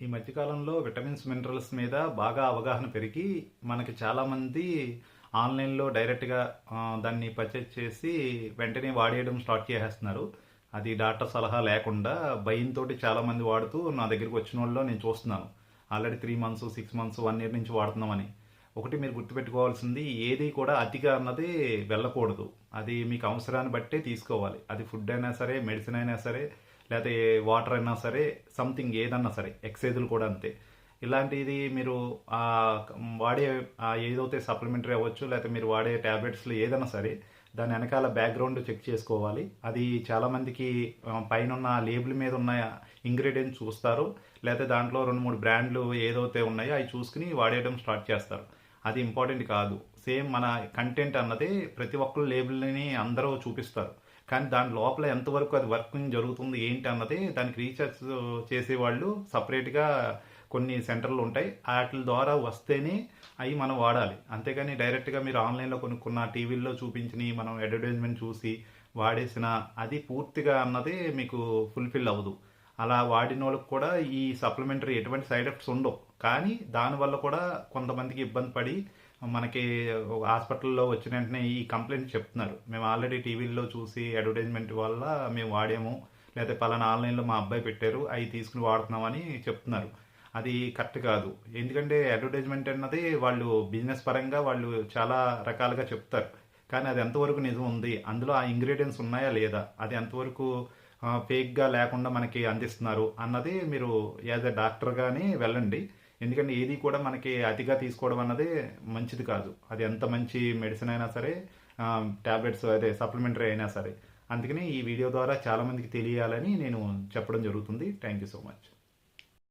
ఈ మధ్యకాలంలో vitamins minerals మీద బాగా అవగాహన పెరిగి మనకి చాలామంది ఆన్లైన్లో డైరెక్ట్గా దాన్ని పర్చేజ్ చేసి వెంటనే వాడేయడం స్టార్ట్ చేసేస్తున్నారు. అది డాక్టర్ సలహా లేకుండా భయంతో చాలామంది వాడుతూ నా దగ్గరికి వచ్చిన వాళ్ళు నేను చూస్తున్నాను. Already three months six months one year నుంచి వాడుతున్నామని. ఒకటి మీరు గుర్తుపెట్టుకోవాల్సింది ఏది కూడా అతిగా అన్నది వెళ్ళకూడదు. అది మీకు అవసరాన్ని బట్టే తీసుకోవాలి. అది ఫుడ్ అయినా సరే మెడిసిన్ అయినా సరే లేకపోతే వాటర్ అయినా సరే సంథింగ్ ఏదన్నా సరే ఎక్సైజులు కూడా అంతే. ఇలాంటిది మీరు వాడే ఏదైతే సప్లిమెంటరీ అవ్వచ్చు లేకపోతే మీరు వాడే ట్యాబ్లెట్స్లో ఏదైనా సరే దాని వెనకాల బ్యాక్గ్రౌండ్ చెక్ చేసుకోవాలి. అది చాలామందికి పైన ఉన్న లేబుల్ మీద ఉన్న ఇంగ్రీడియంట్స్ చూస్తారు. లేకపోతే దాంట్లో రెండు మూడు బ్రాండ్లు ఏదైతే ఉన్నాయో అవి చూసుకుని వాడేయడం స్టార్ట్ చేస్తారు. అది ఇంపార్టెంట్ కాదు. సేమ్ మన కంటెంట్ అన్నది ప్రతి ఒక్కరు లేబుల్ని అందరూ చూపిస్తారు. కానీ దాని లోపల ఎంతవరకు అది వర్కింగ్ జరుగుతుంది ఏంటి అన్నది దానికి రీసెర్చ్ చేసేవాళ్ళు సపరేట్గా కొన్ని సెంటర్లు ఉంటాయి. వాటి ద్వారా వస్తేనే అవి మనం వాడాలి. అంతేగాని డైరెక్ట్గా మీరు ఆన్లైన్లో కొనుక్కున్న టీవీల్లో చూపించిన మనం అడ్వర్టైజ్మెంట్ చూసి వాడేసిన అది పూర్తిగా అన్నది మీకు ఫుల్ఫిల్ అవ్వదు. అలా వాడిన వాళ్ళకి కూడా ఈ సప్లిమెంటరీ ఎటువంటి సైడ్ ఎఫెక్ట్స్ ఉండవు. కానీ దానివల్ల కూడా కొంతమందికి ఇబ్బంది పడి మనకి హాస్పిటల్లో వచ్చిన వెంటనే ఈ కంప్లైంట్ చెప్తున్నారు. మేము ఆల్రెడీ టీవీల్లో చూసి అడ్వర్టైజ్మెంట్ వల్ల మేము వాడాము. లేకపోతే పలానా ఆన్లైన్లో మా అబ్బాయి పెట్టారు అవి తీసుకుని వాడుతున్నామని చెప్తున్నారు. అది కరెక్ట్ కాదు. ఎందుకంటే అడ్వర్టైజ్మెంట్ అన్నది వాళ్ళు బిజినెస్ పరంగా వాళ్ళు చాలా రకాలుగా చెప్తారు. కానీ అది ఎంతవరకు నిజం ఉంది? అందులో ఆ ఇంగ్రీడియంట్స్ ఉన్నాయా లేదా? అది ఎంతవరకు ఫేక్గా లేకుండా మనకి అందిస్తున్నారు అన్నది మీరు యాజ్ ఎ డాక్టర్గానే వెళ్ళండి. ఎందుకంటే ఏది కూడా మనకి అతిగా తీసుకోవడం అన్నది మంచిది కాదు. అది ఎంత మంచి మెడిసిన్ అయినా సరే ట్యాబ్లెట్స్ అదే సప్లిమెంటరీ అయినా సరే. అందుకని ఈ వీడియో ద్వారా చాలామందికి తెలియాలని నేను చెప్పడం జరుగుతుంది. Thank you so much